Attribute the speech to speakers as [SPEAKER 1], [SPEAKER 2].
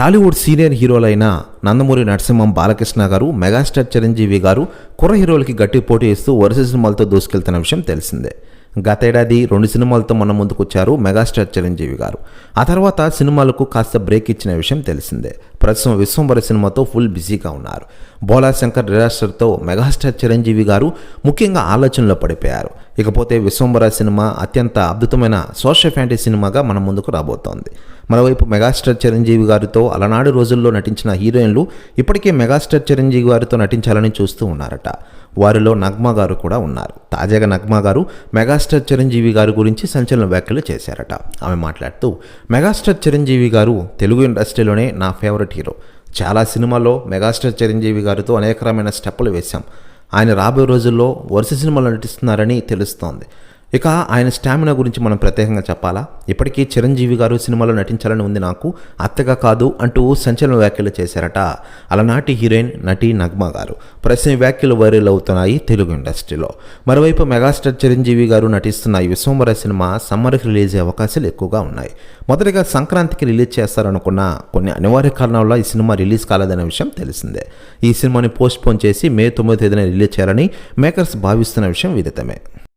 [SPEAKER 1] Tollywood senior హీరోలైన నందమూరి నరసింహం బాలకృష్ణ గారు megastar Chiranjeevi గారు కుర్ర హీరోలకి గట్టి పోటీ ఇస్తూ వరుస సినిమాలతో దూసుకెళ్తున్న విషయం తెలిసిందే. గతేడాది రెండు సినిమాలతో మన ముందుకు వచ్చారు మెగాస్టార్ చిరంజీవి గారు. ఆ తర్వాత సినిమాలకు కాస్త బ్రేక్ ఇచ్చిన విషయం తెలిసిందే. ప్రస్తుతం విశ్వంబర సినిమాతో ఫుల్ బిజీగా ఉన్నారు. బోలా శంకర్ డిజాస్టర్తో మెగాస్టార్ చిరంజీవి గారు ముఖ్యంగా ఆలోచనలో పడిపోయారు. ఇకపోతే విశ్వంబర సినిమా అత్యంత అద్భుతమైన సోషల్ ఫ్యాంటీ సినిమాగా మన ముందుకు రాబోతోంది. మరోవైపు మెగాస్టార్ చిరంజీవి గారితో అలనాడు రోజుల్లో నటించిన హీరోయిన్లు ఇప్పటికే మెగాస్టార్ చిరంజీవి గారితో నటించాలని చూస్తూ ఉన్నారట. వారిలో నగ్మా గారు కూడా ఉన్నారు. తాజాగా నగ్మా గారు మెగాస్టార్ చిరంజీవి గారి గురించి సంచలన వ్యాఖ్యలు చేశారట. ఆమె మాట్లాడుతూ మెగాస్టార్ చిరంజీవి గారు తెలుగు ఇండస్ట్రీలోనే నా ఫేవరెట్ హీరో. చాలా సినిమాల్లో మెగాస్టార్ చిరంజీవి గారితో అనేక రకమైన స్టెప్పులు వేశాం. ఆయన రాబోయే రోజుల్లో వరుస సినిమాలు నటిస్తున్నారని తెలుస్తోంది. ఇక ఆయన స్టామినా గురించి మనం ప్రత్యేకంగా చెప్పాలా? ఇప్పటికీ చిరంజీవి గారు సినిమాలో నటించాలని ఉంది నాకు అత్తగా కాదు అంటూ సంచలన వ్యాఖ్యలు చేశారట. అలనాటి హీరోయిన్ నటి నగ్మా గారు. ప్రశ్న వ్యాఖ్యలు వైరల్ అవుతున్నాయి తెలుగు ఇండస్ట్రీలో. మరోవైపు మెగాస్టార్ చిరంజీవి గారు నటిస్తున్న ఈ విశ్వంబర సినిమా సమ్మర్కి రిలీజ్ అయ్యే అవకాశాలు ఎక్కువగా ఉన్నాయి. మొదటిగా సంక్రాంతికి రిలీజ్ చేస్తారనుకున్న కొన్ని అనివార్య కారణాల వల్ల ఈ సినిమా రిలీజ్ కాలేదనే విషయం తెలిసిందే. ఈ సినిమాని పోస్ట్ పోన్ చేసి మే తొమ్మిదో తేదీన రిలీజ్ చేయాలని మేకర్స్ భావిస్తున్న విషయం విదితమే.